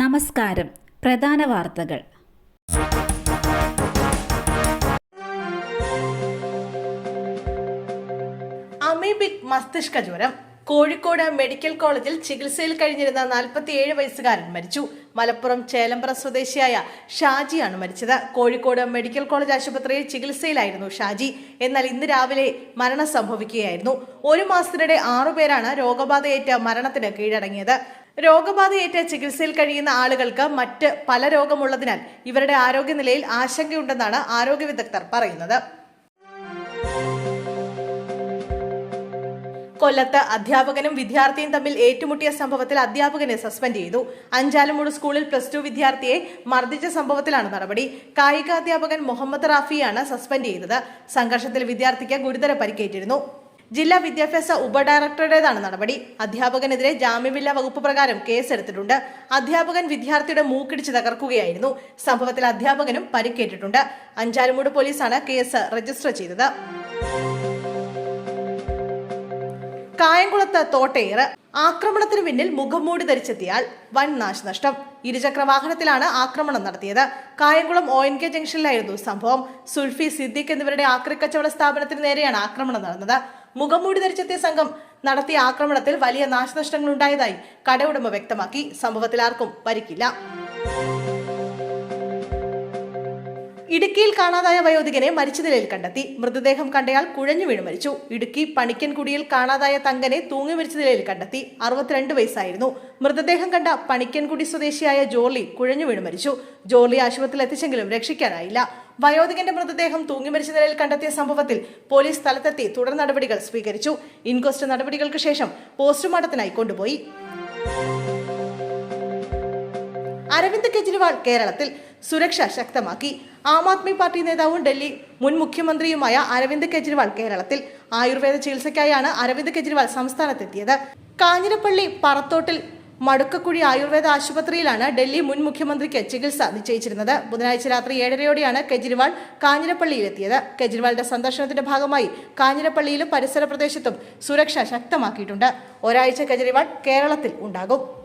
നമസ്കാരം. പ്രധാന വാർത്തകൾ. അമീബിക് മസ്തിഷ്ക ജ്വരം. കോഴിക്കോട് മെഡിക്കൽ കോളേജിൽ ചികിത്സയിൽ കഴിഞ്ഞിരുന്ന നാൽപ്പത്തിയേഴ് വയസ്സുകാരൻ മരിച്ചു. മലപ്പുറം ചേലമ്പ്ര സ്വദേശിയായ ഷാജിയാണ് മരിച്ചത്. കോഴിക്കോട് മെഡിക്കൽ കോളേജ് ആശുപത്രിയിൽ ചികിത്സയിലായിരുന്നു ഷാജി. എന്നാൽ ഇന്ന് രാവിലെ മരണം സംഭവിക്കുകയായിരുന്നു. ഒരു മാസത്തിനിടെ ആറുപേരാണ് രോഗബാധയേറ്റ മരണത്തിന് കീഴടങ്ങിയത്. രോഗബാധയേറ്റ് ചികിത്സയിൽ കഴിയുന്ന ആളുകൾക്ക് മറ്റ് പല രോഗമുള്ളതിനാൽ ഇവരുടെ ആരോഗ്യനിലയിൽ ആശങ്കയുണ്ടെന്നാണ് ആരോഗ്യ വിദഗ്ധർ പറയുന്നത്. കൊല്ലത്ത് അധ്യാപകനും വിദ്യാർത്ഥിയും തമ്മിൽ ഏറ്റുമുട്ടിയ സംഭവത്തിൽ അധ്യാപകനെ സസ്പെൻഡ് ചെയ്തു. അഞ്ചാലുമൂട് സ്കൂളിൽ പ്ലസ് ടു വിദ്യാർത്ഥിയെ മർദ്ദിച്ച സംഭവത്തിലാണ് നടപടി. കായികാധ്യാപകൻ മുഹമ്മദ് റാഫിയാണ് സസ്പെൻഡ് ചെയ്തത്. സംഘർഷത്തിൽ വിദ്യാർത്ഥിക്ക് ഗുരുതര പരിക്കേറ്റിരുന്നു. ജില്ലാ വിദ്യാഭ്യാസ ഉപഡയറക്ടറുടേതാണ് നടപടി. അധ്യാപകനെതിരെ ജാമ്യമില്ലാ വകുപ്പ് പ്രകാരം കേസെടുത്തിട്ടുണ്ട്. അധ്യാപകൻ വിദ്യാർത്ഥിയുടെ മൂക്കിടിച്ച് തകർക്കുകയായിരുന്നു. സംഭവത്തിൽ അധ്യാപകനും പരിക്കേറ്റിട്ടുണ്ട്. അഞ്ചാലുമൂട് പോലീസാണ് കേസ് രജിസ്റ്റർ ചെയ്തത്. കായംകുളത്ത് തോട്ടയേറ്. ആക്രമണത്തിന് പിന്നിൽ മുഖംമൂടി ധരിച്ചെത്തിയാൽ വൻ നാശനഷ്ടം. ഇരുചക്ര വാഹനത്തിലാണ് ആക്രമണം നടത്തിയത്. കായംകുളം ഒ എൻ കെ ജംഗ്ഷനിലായിരുന്നു സംഭവം. സുൽഫി സിദ്ദിഖ് എന്നിവരുടെ ആക്രിക്കച്ചവട സ്ഥാപനത്തിന് നേരെയാണ് ആക്രമണം നടന്നത്. മുഖംമൂടി ധരിച്ചെത്തിയ സംഘം നടത്തിയ ആക്രമണത്തിൽ വലിയ നാശനഷ്ടങ്ങൾ ഉണ്ടായതായി കടയുടമ വ്യക്തമാക്കി. സംഭവത്തിൽ ആർക്കും പരിക്കില്ല. ഇടുക്കിയിൽ കാണാതായ വയോധികനെ മരിച്ച നിലയിൽ കണ്ടെത്തി. മൃതദേഹം കണ്ടയാൾ കുഴഞ്ഞു വീണ് മരിച്ചു. ഇടുക്കി പണിക്കൻകുടിയിൽ കാണാതായ തങ്കനെ തൂങ്ങി മരിച്ച നിലയിൽ കണ്ടെത്തി. അറുപത്തിരണ്ട് വയസ്സായിരുന്നു. മൃതദേഹം കണ്ട പണിക്കൻകുടി സ്വദേശിയായ ജോർലി കുഴഞ്ഞു വീണ് മരിച്ചു. ജോർലി ആശുപത്രിയിൽ എത്തിച്ചെങ്കിലും രക്ഷിക്കാനായില്ല. വയോധികന്റെ മൃതദേഹം തൂങ്ങി മരിച്ച നിലയിൽ കണ്ടെത്തിയ സംഭവത്തിൽ പോലീസ് സ്ഥലത്തെത്തി തുടർ നടപടികൾ സ്വീകരിച്ചു. ഇൻക്വസ്റ്റ് നടപടികൾക്ക് ശേഷം പോസ്റ്റ്മോർട്ടത്തിനായി കൊണ്ടുപോയി. അരവിന്ദ് കെജ്രിവാൾ കേരളത്തിൽ സുരക്ഷ ശക്തമാക്കി. ആം ആദ്മി പാർട്ടി നേതാവും ഡൽഹി മുൻ മുഖ്യമന്ത്രിയുമായ അരവിന്ദ് കെജ്രിവാൾ കേരളത്തിൽ ആയുർവേദ ചികിത്സയ്ക്കായാണ് അരവിന്ദ് കെജ്രിവാൾ സംസ്ഥാനത്തെത്തിയത്. കാഞ്ഞിരപ്പള്ളി പറത്തോട്ടിൽ മടുക്കക്കുഴി ആയുർവേദ ആശുപത്രിയിലാണ് ഡൽഹി മുൻ മുഖ്യമന്ത്രിക്ക് ചികിത്സ നിശ്ചയിച്ചിരുന്നത്. ബുധനാഴ്ച രാത്രി ഏഴരയോടെയാണ് കെജ്രിവാൾ കാഞ്ഞിരപ്പള്ളിയിലെത്തിയത്. കെജ്രിവാളിന്റെ സന്ദർശനത്തിന്റെ ഭാഗമായി കാഞ്ഞിരപ്പള്ളിയിലും പരിസര പ്രദേശത്തും സുരക്ഷ ശക്തമാക്കിയിട്ടുണ്ട്. ഒരാഴ്ച കെജ്രിവാൾ കേരളത്തിൽ ഉണ്ടാകും.